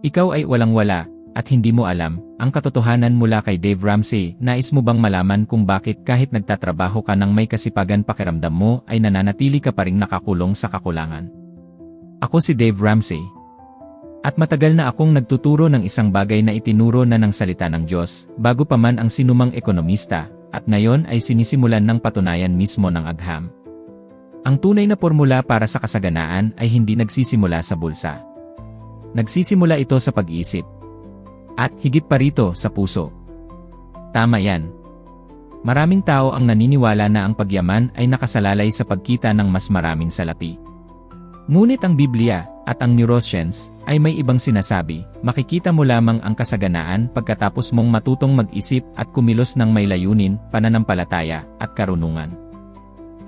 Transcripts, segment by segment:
Ikaw ay walang-wala, at hindi mo alam, ang katotohanan mula kay Dave Ramsey, nais mo bang malaman kung bakit kahit nagtatrabaho ka ng may kasipagan pakiramdam mo ay nananatili ka pa ring nakakulong sa kakulangan? Ako si Dave Ramsey. At matagal na akong nagtuturo ng isang bagay na itinuro na ng salita ng Diyos, bago pa man ang sinumang ekonomista, at ngayon ay sinisimulan ng patunayan mismo ng agham. Ang tunay na formula para sa kasaganaan ay hindi nagsisimula sa bulsa. Nagsisimula ito sa pag-iisip. At higit pa rito sa puso. Tama yan. Maraming tao ang naniniwala na ang pagyaman ay nakasalalay sa pagkita ng mas maraming salapi. Ngunit ang Biblia, at ang neuroscience, ay may ibang sinasabi, makikita mo lamang ang kasaganaan pagkatapos mong matutong mag-isip at kumilos ng may layunin, pananampalataya, at karunungan.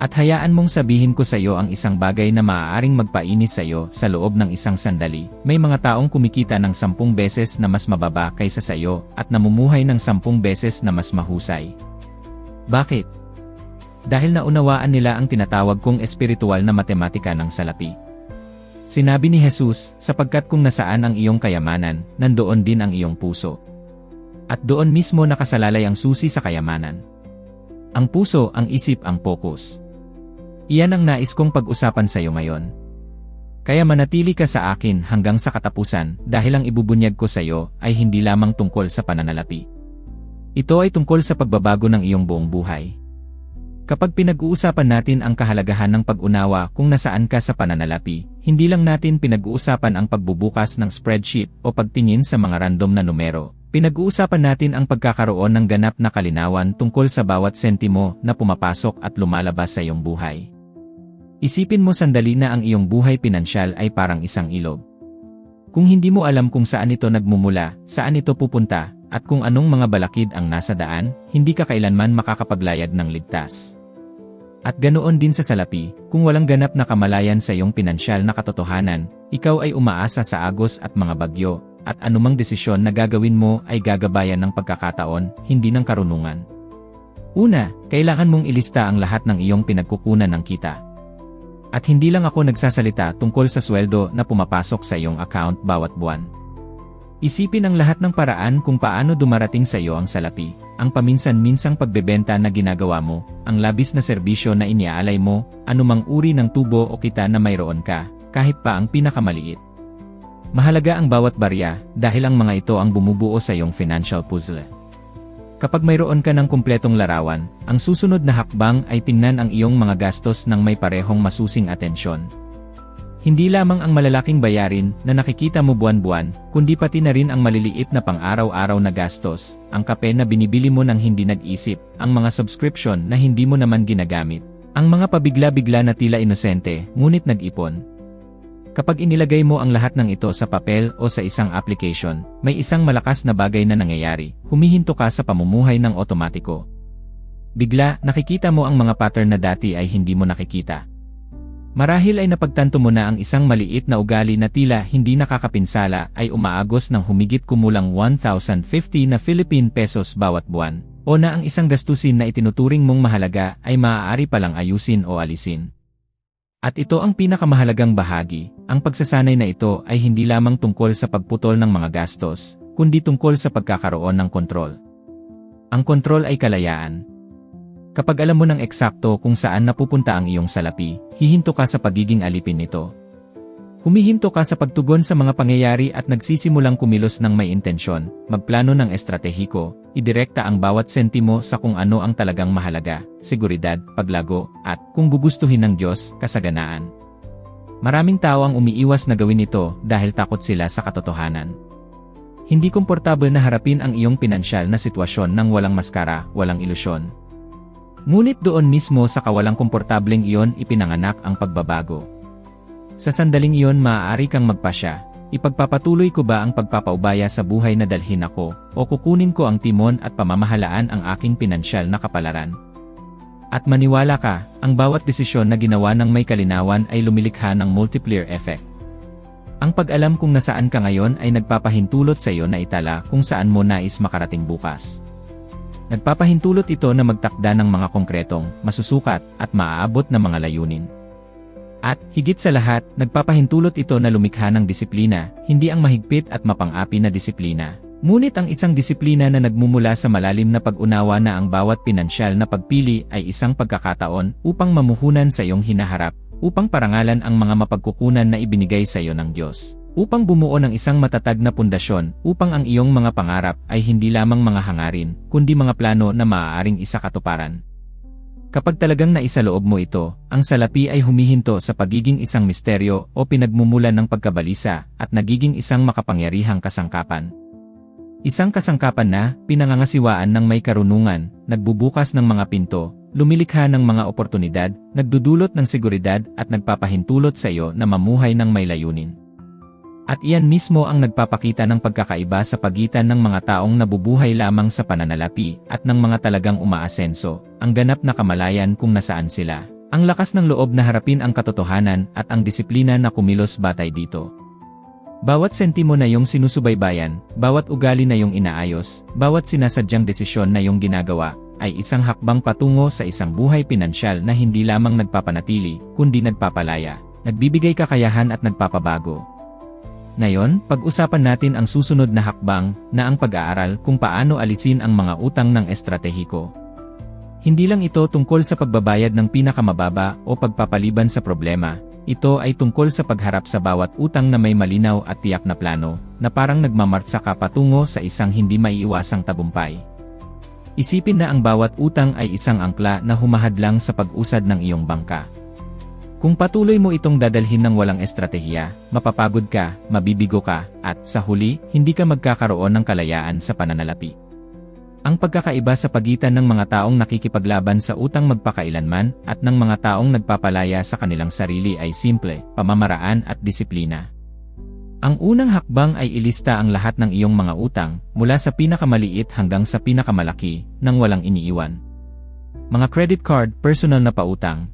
At hayaan mong sabihin ko sa iyo ang isang bagay na maaaring magpainis sa iyo sa loob ng isang sandali. May mga taong kumikita ng sampung beses na mas mababa kaysa sa iyo at namumuhay ng sampung beses na mas mahusay. Bakit? Dahil naunawaan nila ang tinatawag kong espiritual na matematika ng salapi. Sinabi ni Jesus, sapagkat kung nasaan ang iyong kayamanan, nandoon din ang iyong puso. At doon mismo nakasalalay ang susi sa kayamanan. Ang puso, ang isip, ang focus. Iyan ang nais kong pag-usapan sa iyo ngayon. Kaya manatili ka sa akin hanggang sa katapusan dahil ang ibubunyag ko sa iyo ay hindi lamang tungkol sa pananalapi. Ito ay tungkol sa pagbabago ng iyong buong buhay. Kapag pinag-uusapan natin ang kahalagahan ng pag-unawa kung nasaan ka sa pananalapi, hindi lang natin pinag-uusapan ang pagbubukas ng spreadsheet o pagtingin sa mga random na numero. Pinag-uusapan natin ang pagkakaroon ng ganap na kalinawan tungkol sa bawat sentimo na pumapasok at lumalabas sa iyong buhay. Isipin mo sandali na ang iyong buhay pinansyal ay parang isang ilog. Kung hindi mo alam kung saan ito nagmumula, saan ito pupunta, at kung anong mga balakid ang nasa daan, hindi ka kailanman makakapaglayad ng ligtas. At ganoon din sa salapi, kung walang ganap na kamalayan sa iyong pinansyal na katotohanan, ikaw ay umaasa sa agos at mga bagyo, at anumang desisyon na gagawin mo ay gagabayan ng pagkakataon, hindi ng karunungan. Una, kailangan mong ilista ang lahat ng iyong pinagkukunan ng kita. At hindi lang ako nagsasalita tungkol sa sweldo na pumapasok sa iyong account bawat buwan. Isipin ang lahat ng paraan kung paano dumarating sa iyo ang salapi, ang paminsan-minsang pagbebenta na ginagawa mo, ang labis na serbisyo na iniaalay mo, anumang uri ng tubo o kita na mayroon ka, kahit pa ang pinakamaliit. Mahalaga ang bawat barya dahil ang mga ito ang bumubuo sa iyong financial puzzle. Kapag mayroon ka ng kumpletong larawan, ang susunod na hakbang ay tingnan ang iyong mga gastos ng may parehong masusing atensyon. Hindi lamang ang malalaking bayarin na nakikita mo buwan-buwan, kundi pati na rin ang maliliit na pang-araw-araw na gastos, ang kape na binibili mo ng hindi nag-isip, ang mga subscription na hindi mo naman ginagamit, ang mga pabigla-bigla na tila inosente, ngunit nag-ipon. Kapag inilagay mo ang lahat ng ito sa papel o sa isang application, may isang malakas na bagay na nangyayari, humihinto ka sa pamumuhay ng otomatiko. Bigla, nakikita mo ang mga pattern na dati ay hindi mo nakikita. Marahil ay napagtanto mo na ang isang maliit na ugali na tila hindi nakakapinsala ay umaagos ng humigit kumulang 1,050 na Philippine pesos bawat buwan, o na ang isang gastusin na itinuturing mong mahalaga ay maaari palang ayusin o alisin. At ito ang pinakamahalagang bahagi, ang pagsasanay na ito ay hindi lamang tungkol sa pagputol ng mga gastos, kundi tungkol sa pagkakaroon ng kontrol. Ang kontrol ay kalayaan, Kapag alam mo ng eksakto kung saan napupunta ang iyong salapi, hihinto ka sa pagiging alipin nito. Humihinto ka sa pagtugon sa mga pangyayari at nagsisimulang kumilos ng may intensyon, magplano ng estratehiko, idirekta ang bawat sentimo sa kung ano ang talagang mahalaga, seguridad, paglago, at, kung gugustuhin ng Diyos, kasaganaan. Maraming tao ang umiiwas na gawin ito dahil takot sila sa katotohanan. Hindi komportable na harapin ang iyong pinansyal na sitwasyon ng walang maskara, walang ilusyon, Ngunit doon mismo sa kawalang komportableng iyon ipinanganak ang pagbabago. Sa sandaling iyon maaari kang magpasya, ipagpapatuloy ko ba ang pagpapaubaya sa buhay na dalhin ako, o kukunin ko ang timon at pamamahalaan ang aking pinansyal na kapalaran. At maniwala ka, ang bawat desisyon na ginawa ng may kalinawan ay lumilikha ng multiplier effect. Ang pag-alam kung nasaan ka ngayon ay nagpapahintulot sa iyo na itala kung saan mo nais makarating bukas. Nagpapahintulot ito na magtakda ng mga konkretong, masusukat, at maaabot na mga layunin. At, higit sa lahat, nagpapahintulot ito na lumikha ng disiplina, hindi ang mahigpit at mapang-api na disiplina. Ngunit ang isang disiplina na nagmumula sa malalim na pag-unawa na ang bawat pinansyal na pagpili ay isang pagkakataon upang mamuhunan sa iyong hinaharap, upang parangalan ang mga mapagkukunan na ibinigay sa iyo ng Diyos. Upang bumuo ng isang matatag na pundasyon, upang ang iyong mga pangarap ay hindi lamang mga hangarin, kundi mga plano na maaaring isakatuparan. Kapag talagang naisaloob mo ito, ang salapi ay humihinto sa pagiging isang misteryo o pinagmumulan ng pagkabalisa at nagiging isang makapangyarihang kasangkapan. Isang kasangkapan na, pinangangasiwaan ng may karunungan, nagbubukas ng mga pinto, lumilikha ng mga oportunidad, nagdudulot ng seguridad at nagpapahintulot sa iyo na mamuhay ng may layunin. At iyan mismo ang nagpapakita ng pagkakaiba sa pagitan ng mga taong nabubuhay lamang sa pananalapi at ng mga talagang umaasenso, ang ganap na kamalayan kung nasaan sila. Ang lakas ng loob na harapin ang katotohanan at ang disiplina na kumilos batay dito. Bawat sentimo na iyong sinusubaybayan, bawat ugali na iyong inaayos, bawat sinasadyang desisyon na iyong ginagawa, ay isang hakbang patungo sa isang buhay pinansyal na hindi lamang nagpapanatili, kundi nagpapalaya, nagbibigay kakayahan at nagpapabago. Ngayon, pag-usapan natin ang susunod na hakbang na ang pag-aaral kung paano alisin ang mga utang ng estratehiko. Hindi lang ito tungkol sa pagbabayad ng pinakamababa o pagpapaliban sa problema, ito ay tungkol sa pagharap sa bawat utang na may malinaw at tiyak na plano, na parang nagmamartsa ka patungo sa isang hindi maiiwasang tabumpay. Isipin na ang bawat utang ay isang angkla na humahadlang sa pag-usad ng iyong bangka. Kung patuloy mo itong dadalhin ng walang estratehiya, mapapagod ka, mabibigo ka, at sa huli, hindi ka magkakaroon ng kalayaan sa pananalapi. Ang pagkakaiba sa pagitan ng mga taong nakikipaglaban sa utang magpakailanman at ng mga taong nagpapalaya sa kanilang sarili ay simple, pamamaraan at disiplina. Ang unang hakbang ay ilista ang lahat ng iyong mga utang, mula sa pinakamaliit hanggang sa pinakamalaki, nang walang iniiwan. Mga credit card, personal na pautang,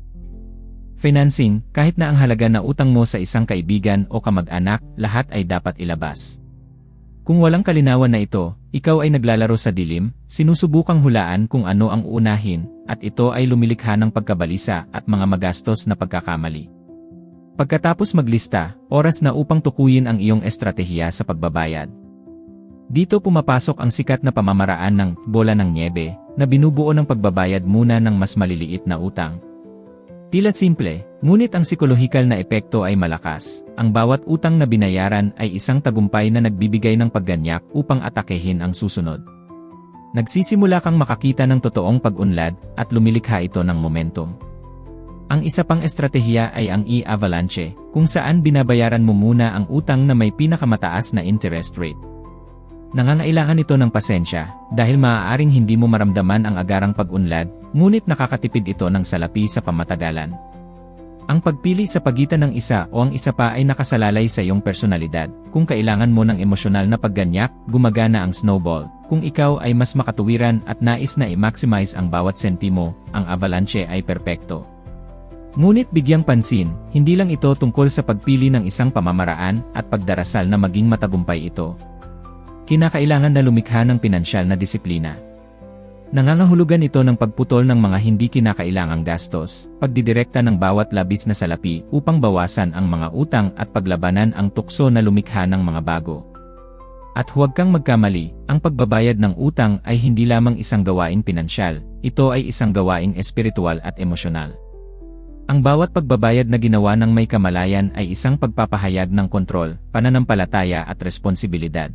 Financing, kahit na ang halaga na utang mo sa isang kaibigan o kamag-anak, lahat ay dapat ilabas. Kung walang kalinawan na ito, ikaw ay naglalaro sa dilim, sinusubukang hulaan kung ano ang uunahin, at ito ay lumilikha ng pagkabalisa at mga magastos na pagkakamali. Pagkatapos maglista, oras na upang tukuyin ang iyong estratehiya sa pagbabayad. Dito pumapasok ang sikat na pamamaraan ng bola ng niebe na binubuo ng pagbabayad muna ng mas maliliit na utang, Tila simple, ngunit ang psikolohikal na epekto ay malakas. Ang bawat utang na binayaran ay isang tagumpay na nagbibigay ng pagganyak upang atakehin ang susunod. Nagsisimula kang makakita ng totoong pag-unlad at lumilikha ito ng momentum. Ang isa pang estratehiya ay ang e-avalanche, kung saan binabayaran mo muna ang utang na may pinakamataas na interest rate. Nangangailangan ito ng pasensya, dahil maaaring hindi mo maramdaman ang agarang pag-unlad, ngunit nakakatipid ito ng salapi sa pamatagalan. Ang pagpili sa pagitan ng isa o ang isa pa ay nakasalalay sa iyong personalidad. Kung kailangan mo ng emosyonal na pagganyak, gumagana ang snowball. Kung ikaw ay mas makatuwiran at nais na i-maximize ang bawat sentimo, ang avalanche ay perpekto. Ngunit bigyang pansin, hindi lang ito tungkol sa pagpili ng isang pamamaraan at pagdarasal na maging matagumpay ito, kinakailangan na lumikha ng pinansyal na disiplina. Nangangahulugan ito ng pagputol ng mga hindi kinakailangang gastos, pagdidirekta ng bawat labis na salapi upang bawasan ang mga utang at paglabanan ang tukso na lumikha ng mga bago. At huwag kang magkamali, ang pagbabayad ng utang ay hindi lamang isang gawain pinansyal, ito ay isang gawaing espiritual at emosyonal. Ang bawat pagbabayad na ginawa ng may kamalayan ay isang pagpapahayag ng kontrol, pananampalataya at responsibilidad.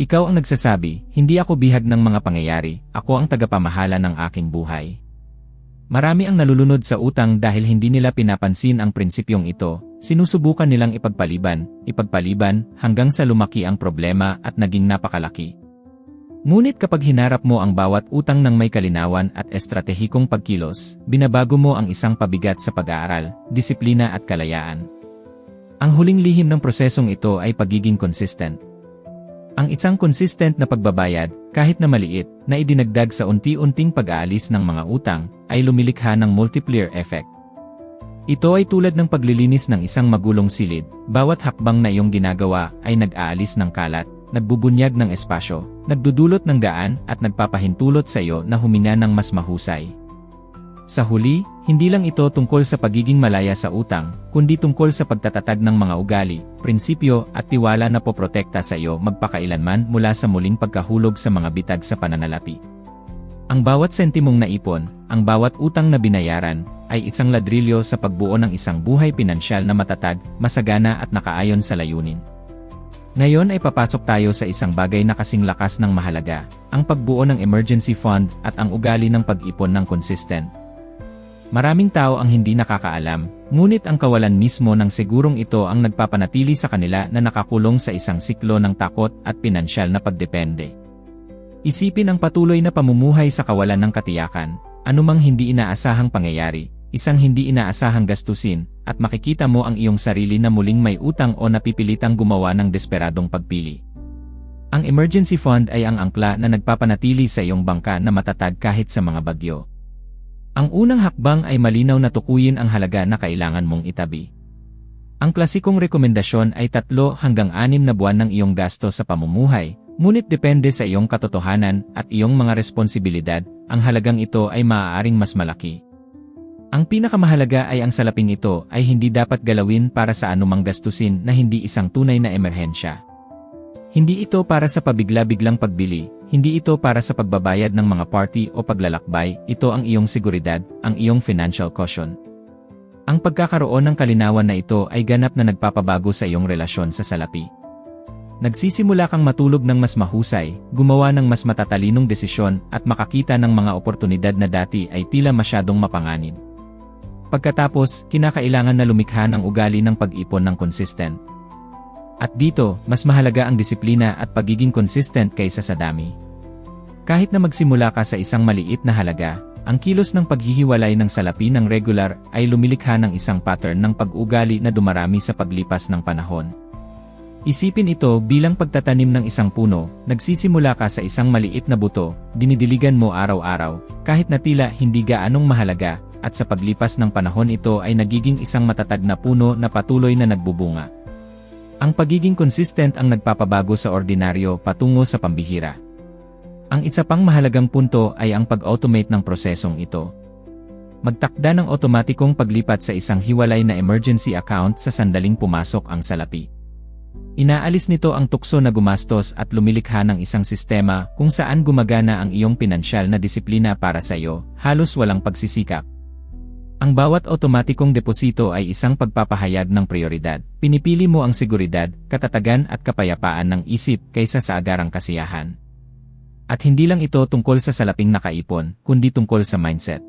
Ikaw ang nagsasabi, hindi ako bihag ng mga pangyayari, ako ang tagapamahala ng aking buhay. Marami ang nalulunod sa utang dahil hindi nila pinapansin ang prinsipyong ito, sinusubukan nilang ipagpaliban, ipagpaliban, hanggang sa lumaki ang problema at naging napakalaki. Ngunit kapag hinarap mo ang bawat utang ng may kalinawan at estratehikong pagkilos, binabago mo ang isang pabigat sa pag-aaral, disiplina at kalayaan. Ang huling lihim ng prosesong ito ay pagiging consistent. Ang isang consistent na pagbabayad, kahit na maliit, na idinagdag sa unti-unting pag-aalis ng mga utang, ay lumilikha ng multiplier effect. Ito ay tulad ng paglilinis ng isang magulong silid, bawat hakbang na iyong ginagawa ay nag-aalis ng kalat, nagbubunyag ng espasyo, nagdudulot ng gaan at nagpapahintulot sa iyo na humina ng mas mahusay. Sa huli, hindi lang ito tungkol sa pagiging malaya sa utang, kundi tungkol sa pagtatatag ng mga ugali, prinsipyo at tiwala na poprotekta sa iyo magpakailanman mula sa muling pagkahulog sa mga bitag sa pananalapi. Ang bawat sentimong naipon, ang bawat utang na binayaran, ay isang ladrilyo sa pagbuo ng isang buhay pinansyal na matatag, masagana at nakaayon sa layunin. Ngayon ay papasok tayo sa isang bagay na kasing lakas ng mahalaga, ang pagbuo ng emergency fund at ang ugali ng pag-ipon ng consistent. Maraming tao ang hindi nakakaalam, ngunit ang kawalan mismo ng sigurong ito ang nagpapanatili sa kanila na nakakulong sa isang siklo ng takot at pinansyal na pagdepende. Isipin ang patuloy na pamumuhay sa kawalan ng katiyakan, anumang hindi inaasahang pangyayari, isang hindi inaasahang gastusin, at makikita mo ang iyong sarili na muling may utang o napipilitang gumawa ng desperadong pagpili. Ang emergency fund ay ang angkla na nagpapanatili sa iyong bangka na matatag kahit sa mga bagyo. Ang unang hakbang ay malinaw na tukuyin ang halaga na kailangan mong itabi. Ang klasikong rekomendasyon ay tatlo hanggang anim na buwan ng iyong gasto sa pamumuhay, ngunit depende sa iyong katotohanan at iyong mga responsibilidad, ang halagang ito ay maaaring mas malaki. Ang pinakamahalaga ay ang salaping ito ay hindi dapat galawin para sa anumang gastusin na hindi isang tunay na emerhensya. Hindi ito para sa pabigla-biglang pagbili, hindi ito para sa pagbabayad ng mga party o paglalakbay, ito ang iyong seguridad, ang iyong financial caution. Ang pagkakaroon ng kalinawan na ito ay ganap na nagpapabago sa iyong relasyon sa salapi. Nagsisimula kang matulog ng mas mahusay, gumawa ng mas matatalinong desisyon at makakita ng mga oportunidad na dati ay tila masyadong mapanganib. Pagkatapos, kinakailangan na lumikha ng ugali ng pag-ipon ng consistent. At dito, mas mahalaga ang disiplina at pagiging consistent kaysa sa dami. Kahit na magsimula ka sa isang maliit na halaga, ang kilos ng paghihiwalay ng salapi ng regular ay lumilikha ng isang pattern ng pag-ugali na dumarami sa paglipas ng panahon. Isipin ito bilang pagtatanim ng isang puno, nagsisimula ka sa isang maliit na buto, dinidiligan mo araw-araw, kahit na tila hindi gaanong mahalaga, at sa paglipas ng panahon ito ay nagiging isang matatag na puno na patuloy na nagbubunga. Ang pagiging consistent ang nagpapabago sa ordinaryo patungo sa pambihira. Ang isa pang mahalagang punto ay ang pag-automate ng prosesong ito. Magtakda ng otomatikong paglipat sa isang hiwalay na emergency account sa sandaling pumasok ang salapi. Inaalis nito ang tukso na gumastos at lumilikha ng isang sistema kung saan gumagana ang iyong pinansyal na disiplina para sa iyo, halos walang pagsisikap. Ang bawat otomatikong deposito ay isang pagpapahayag ng prioridad. Pinipili mo ang seguridad, katatagan at kapayapaan ng isip kaysa sa agarang kasiyahan. At hindi lang ito tungkol sa salaping nakaipon, kundi tungkol sa mindset.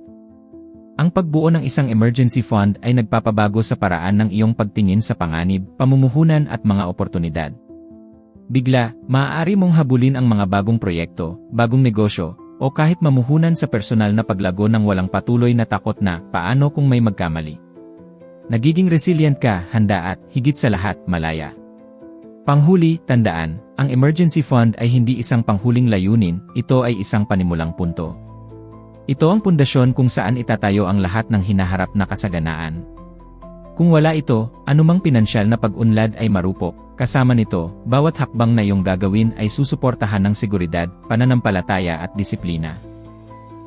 Ang pagbuo ng isang emergency fund ay nagpapabago sa paraan ng iyong pagtingin sa panganib, pamumuhunan at mga oportunidad. Bigla, maaari mong habulin ang mga bagong proyekto, bagong negosyo, o kahit mamuhunan sa personal na paglago ng walang patuloy na takot na paano kung may magkamali. Nagiging resilient ka, handa at, higit sa lahat, malaya. Panghuli, tandaan, ang emergency fund ay hindi isang panghuling layunin, ito ay isang panimulang punto. Ito ang pundasyon kung saan itatayo ang lahat ng hinaharap na kasaganaan. Kung wala ito, anumang pinansyal na pag-unlad ay marupok. Kasama nito, bawat hakbang na iyong gagawin ay susuportahan ng seguridad, pananampalataya at disiplina.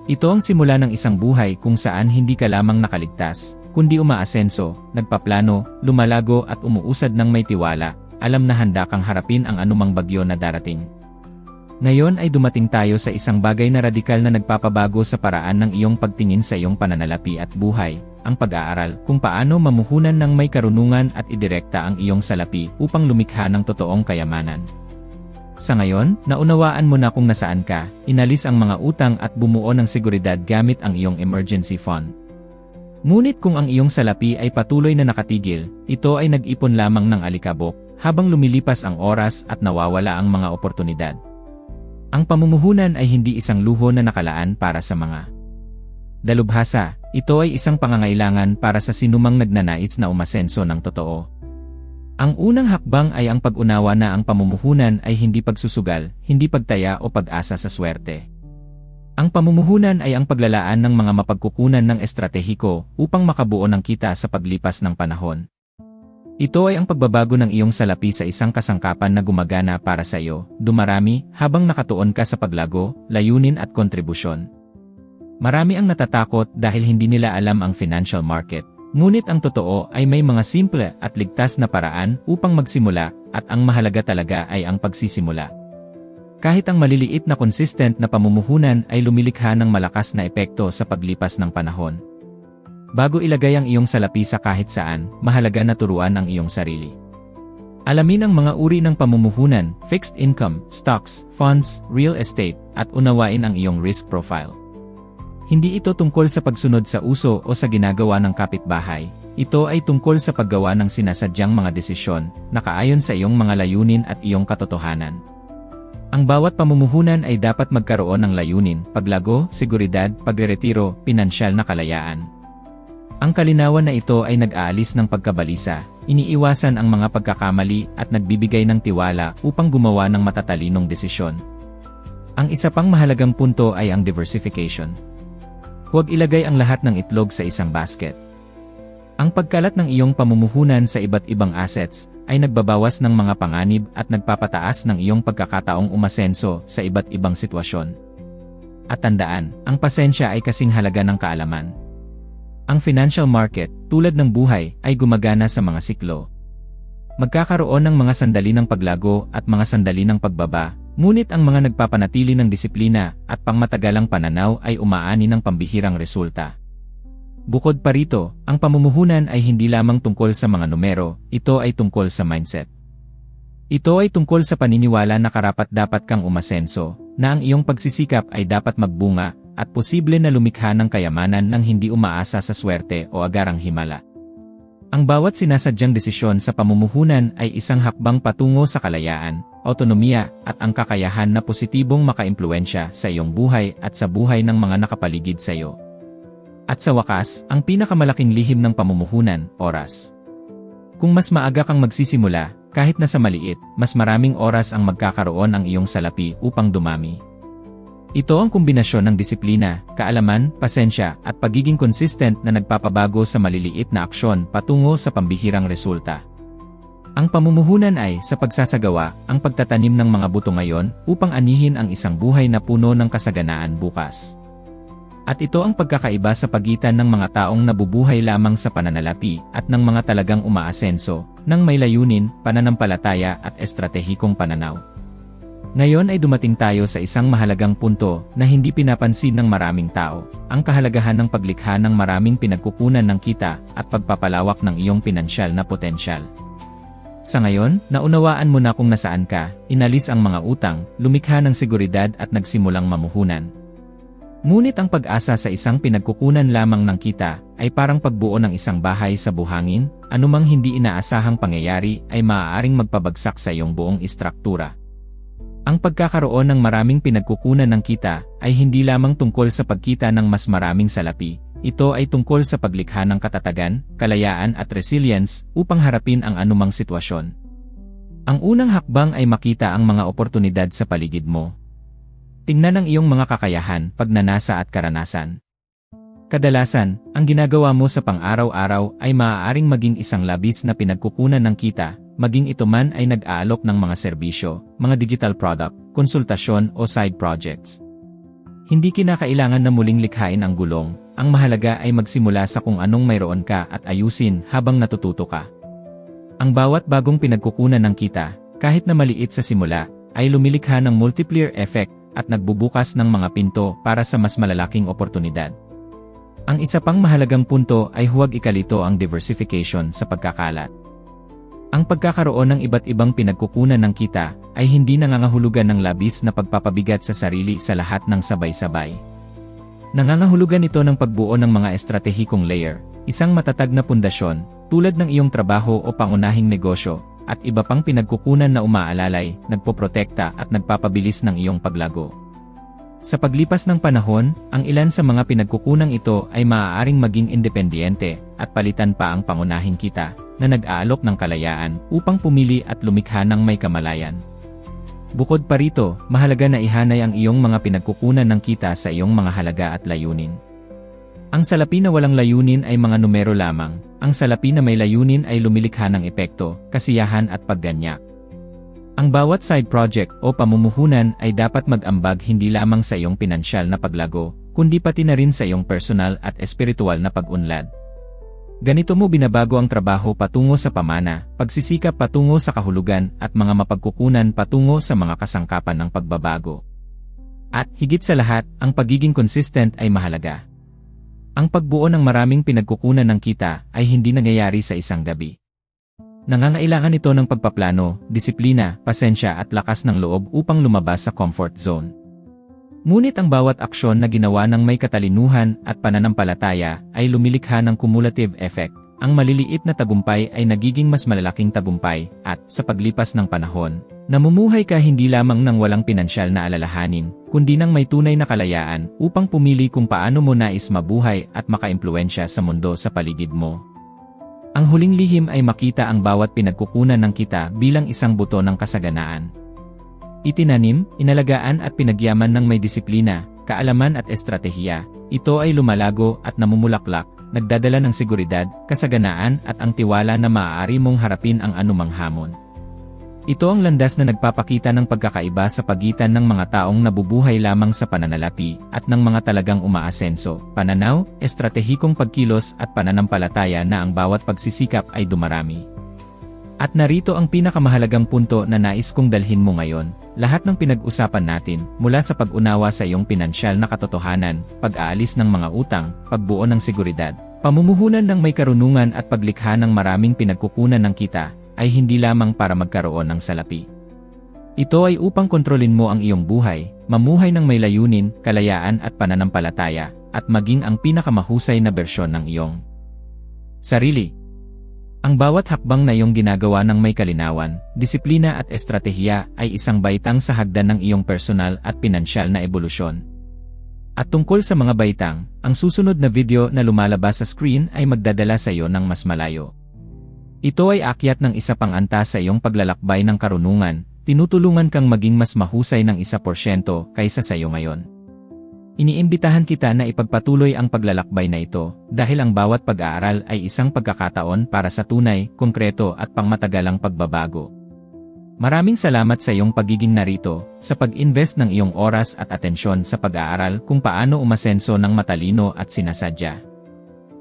Ito ang simula ng isang buhay kung saan hindi ka lamang nakaligtas, kundi umaasenso, nagpaplano, lumalago at umuusad ng may tiwala, alam na handa kang harapin ang anumang bagyo na darating. Ngayon ay dumating tayo sa isang bagay na radikal na nagpapabago sa paraan ng iyong pagtingin sa iyong pananalapi at buhay, ang pag-aaral kung paano mamuhunan ng may karunungan at idirekta ang iyong salapi upang lumikha ng totoong kayamanan. Sa ngayon, naunawaan mo na kung nasaan ka, inalis ang mga utang at bumuo ng seguridad gamit ang iyong emergency fund. Ngunit kung ang iyong salapi ay patuloy na nakatigil, ito ay nag-ipon lamang ng alikabok, habang lumilipas ang oras at nawawala ang mga oportunidad. Ang pamumuhunan ay hindi isang luho na nakalaan para sa mga dalubhasa, ito ay isang pangangailangan para sa sinumang nagnanais na umasenso ng totoo. Ang unang hakbang ay ang pag-unawa na ang pamumuhunan ay hindi pagsusugal, hindi pagtaya o pag-asa sa swerte. Ang pamumuhunan ay ang paglalaan ng mga mapagkukunan ng estratehiko upang makabuo ng kita sa paglipas ng panahon. Ito ay ang pagbabago ng iyong salapi sa isang kasangkapan na gumagana para sa iyo, dumarami, habang nakatuon ka sa paglago, layunin at kontribusyon. Marami ang natatakot dahil hindi nila alam ang financial market. Ngunit ang totoo ay may mga simple at ligtas na paraan upang magsimula at ang mahalaga talaga ay ang pagsisimula. Kahit ang maliliit na consistent na pamumuhunan ay lumilikha ng malakas na epekto sa paglipas ng panahon. Bago ilagay ang iyong salapi sa kahit saan, mahalaga na turuan ang iyong sarili. Alamin ang mga uri ng pamumuhunan, fixed income, stocks, funds, real estate, at unawain ang iyong risk profile. Hindi ito tungkol sa pagsunod sa uso o sa ginagawa ng kapitbahay. Ito ay tungkol sa paggawa ng sinasadyang mga desisyon, nakaayon sa iyong mga layunin at iyong katotohanan. Ang bawat pamumuhunan ay dapat magkaroon ng layunin, paglago, seguridad, pagreretiro, pinansyal na kalayaan. Ang kalinawan na ito ay nag-aalis ng pagkabalisa, iniiwasan ang mga pagkakamali at nagbibigay ng tiwala upang gumawa ng matatalinong desisyon. Ang isa pang mahalagang punto ay ang diversification. Huwag ilagay ang lahat ng itlog sa isang basket. Ang pagkalat ng iyong pamumuhunan sa iba't ibang assets ay nagbabawas ng mga panganib at nagpapataas ng iyong pagkakataong umasenso sa iba't ibang sitwasyon. At tandaan, ang pasensya ay kasing halaga ng kaalaman. Ang financial market, tulad ng buhay, ay gumagana sa mga siklo. Magkakaroon ng mga sandali ng paglago at mga sandali ng pagbaba, ngunit ang mga nagpapanatili ng disiplina at pangmatagalang pananaw ay umaani ng pambihirang resulta. Bukod pa rito, ang pamumuhunan ay hindi lamang tungkol sa mga numero, ito ay tungkol sa mindset. Ito ay tungkol sa paniniwala na karapat dapat kang umasenso, na ang iyong pagsisikap ay dapat magbunga, at posible na lumikha ng kayamanan nang hindi umaasa sa swerte o agarang himala. Ang bawat sinasadyang desisyon sa pamumuhunan ay isang hakbang patungo sa kalayaan, autonomiya, at ang kakayahan na positibong makaimpluensya sa iyong buhay at sa buhay ng mga nakapaligid sa iyo. At sa wakas, ang pinakamalaking lihim ng pamumuhunan, oras. Kung mas maaga kang magsisimula, kahit na sa maliit, mas maraming oras ang magkakaroon ang iyong salapi upang dumami. Ito ang kombinasyon ng disiplina, kaalaman, pasensya, at pagiging consistent na nagpapabago sa maliliit na aksyon patungo sa pambihirang resulta. Ang pamumuhunan ay, sa pagsasagawa, ang pagtatanim ng mga buto ngayon upang anihin ang isang buhay na puno ng kasaganaan bukas. At ito ang pagkakaiba sa pagitan ng mga taong nabubuhay lamang sa pananalapi at ng mga talagang umaasenso, ng may layunin, pananampalataya at estratehikong pananaw. Ngayon ay dumating tayo sa isang mahalagang punto na hindi pinapansin ng maraming tao, ang kahalagahan ng paglikha ng maraming pinagkukunan ng kita at pagpapalawak ng iyong pinansyal na potensyal. Sa ngayon, naunawaan mo na kung nasaan ka, inalis ang mga utang, lumikha ng seguridad at nagsimulang mamuhunan. Ngunit ang pag-asa sa isang pinagkukunan lamang ng kita ay parang pagbuo ng isang bahay sa buhangin, anumang hindi inaasahang pangyayari ay maaaring magpabagsak sa iyong buong istruktura. Ang pagkakaroon ng maraming pinagkukunan ng kita ay hindi lamang tungkol sa pagkita ng mas maraming salapi, ito ay tungkol sa paglikha ng katatagan, kalayaan at resilience upang harapin ang anumang sitwasyon. Ang unang hakbang ay makita ang mga oportunidad sa paligid mo. Tingnan ang iyong mga kakayahan, pagnanasa at karanasan. Kadalasan, ang ginagawa mo sa pang-araw-araw ay maaaring maging isang labis na pinagkukunan ng kita, maging ito man ay nag-aalok ng mga serbisyo, mga digital product, konsultasyon o side projects. Hindi kinakailangan na muling likhain ang gulong, ang mahalaga ay magsimula sa kung anong mayroon ka at ayusin habang natututo ka. Ang bawat bagong pinagkukunan ng kita, kahit na maliit sa simula, ay lumilikha ng multiplier effect at nagbubukas ng mga pinto para sa mas malalaking oportunidad. Ang isa pang mahalagang punto ay huwag ikalito ang diversification sa pagkakalat. Ang pagkakaroon ng iba't ibang pinagkukunan ng kita ay hindi nangangahulugan ng labis na pagpapabigat sa sarili sa lahat ng sabay-sabay. Nangangahulugan ito ng pagbuo ng mga estratehikong layer, isang matatag na pundasyon, tulad ng iyong trabaho o pangunahing negosyo, at iba pang pinagkukunan na umaalalay, nagpoprotekta at nagpapabilis ng iyong paglago. Sa paglipas ng panahon, ang ilan sa mga pinagkukunang ito ay maaaring maging independyente at palitan pa ang pangunahing kita, na nag-aalok ng kalayaan upang pumili at lumikha ng may kamalayan. Bukod pa rito, mahalaga na ihanay ang iyong mga pinagkukunan ng kita sa iyong mga halaga at layunin. Ang salapi na walang layunin ay mga numero lamang, ang salapi na may layunin ay lumilikha ng epekto, kasiyahan at pagganyak. Ang bawat side project o pamumuhunan ay dapat mag-ambag hindi lamang sa iyong pinansyal na paglago, kundi pati na rin sa iyong personal at espiritual na pag-unlad. Ganito mo binabago ang trabaho patungo sa pamana, pagsisikap patungo sa kahulugan at mga mapagkukunan patungo sa mga kasangkapan ng pagbabago. At higit sa lahat, ang pagiging consistent ay mahalaga. Ang pagbuo ng maraming pinagkukunan ng kita ay hindi nangyayari sa isang gabi. Nangangailangan ito ng pagpaplano, disiplina, pasensya at lakas ng loob upang lumabas sa comfort zone. Ngunit ang bawat aksyon na ginawa ng may katalinuhan at pananampalataya ay lumilikha ng cumulative effect. Ang maliliit na tagumpay ay nagiging mas malalaking tagumpay at, sa paglipas ng panahon, namumuhay ka hindi lamang ng walang pinansyal na alalahanin, kundi ng may tunay na kalayaan upang pumili kung paano mo nais mabuhay at makaimpluensya sa mundo sa paligid mo. Ang huling lihim ay makita ang bawat pinagkukunan ng kita bilang isang buto ng kasaganaan. Itinanim, inalagaan at pinagyaman ng may disiplina, kaalaman at estratehiya, ito ay lumalago at namumulaklak, nagdadala ng seguridad, kasaganaan at ang tiwala na maaari mong harapin ang anumang hamon. Ito ang landas na nagpapakita ng pagkakaiba sa pagitan ng mga taong nabubuhay lamang sa pananalapi at ng mga talagang umaasenso, pananaw, estratehikong pagkilos at pananampalataya na ang bawat pagsisikap ay dumarami. At narito ang pinakamahalagang punto na nais kong dalhin mo ngayon, lahat ng pinag-usapan natin, mula sa pag-unawa sa iyong pinansyal na katotohanan, pag-aalis ng mga utang, pagbuo ng seguridad, pamumuhunan ng may karunungan at paglikha ng maraming pinagkukunan ng kita, ay hindi lamang para magkaroon ng salapi. Ito ay upang kontrolin mo ang iyong buhay, mamuhay ng may layunin, kalayaan at pananampalataya, at maging ang pinakamahusay na bersyon ng iyong sarili. Ang bawat hakbang na iyong ginagawa ng may kalinawan, disiplina at estratehiya ay isang baitang sa hagdan ng iyong personal at pinansyal na ebolusyon. At tungkol sa mga baitang, ang susunod na video na lumalabas sa screen ay magdadala sa iyo ng mas malayo. Ito ay akyat ng isa pang antas sa iyong paglalakbay ng karunungan, tinutulungan kang maging mas mahusay ng isa porsyento kaysa sa iyo ngayon. Iniimbitahan kita na ipagpatuloy ang paglalakbay na ito, dahil ang bawat pag-aaral ay isang pagkakataon para sa tunay, konkreto at pangmatagalang pagbabago. Maraming salamat sa iyong pagiging narito, sa pag-invest ng iyong oras at atensyon sa pag-aaral kung paano umasenso ng matalino at sinasadya.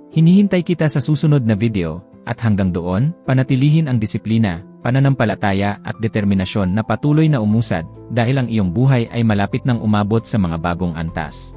Hinihintay kita sa susunod na video, at hanggang doon, panatilihin ang disiplina, pananampalataya at determinasyon na patuloy na umusad dahil ang iyong buhay ay malapit nang umabot sa mga bagong antas.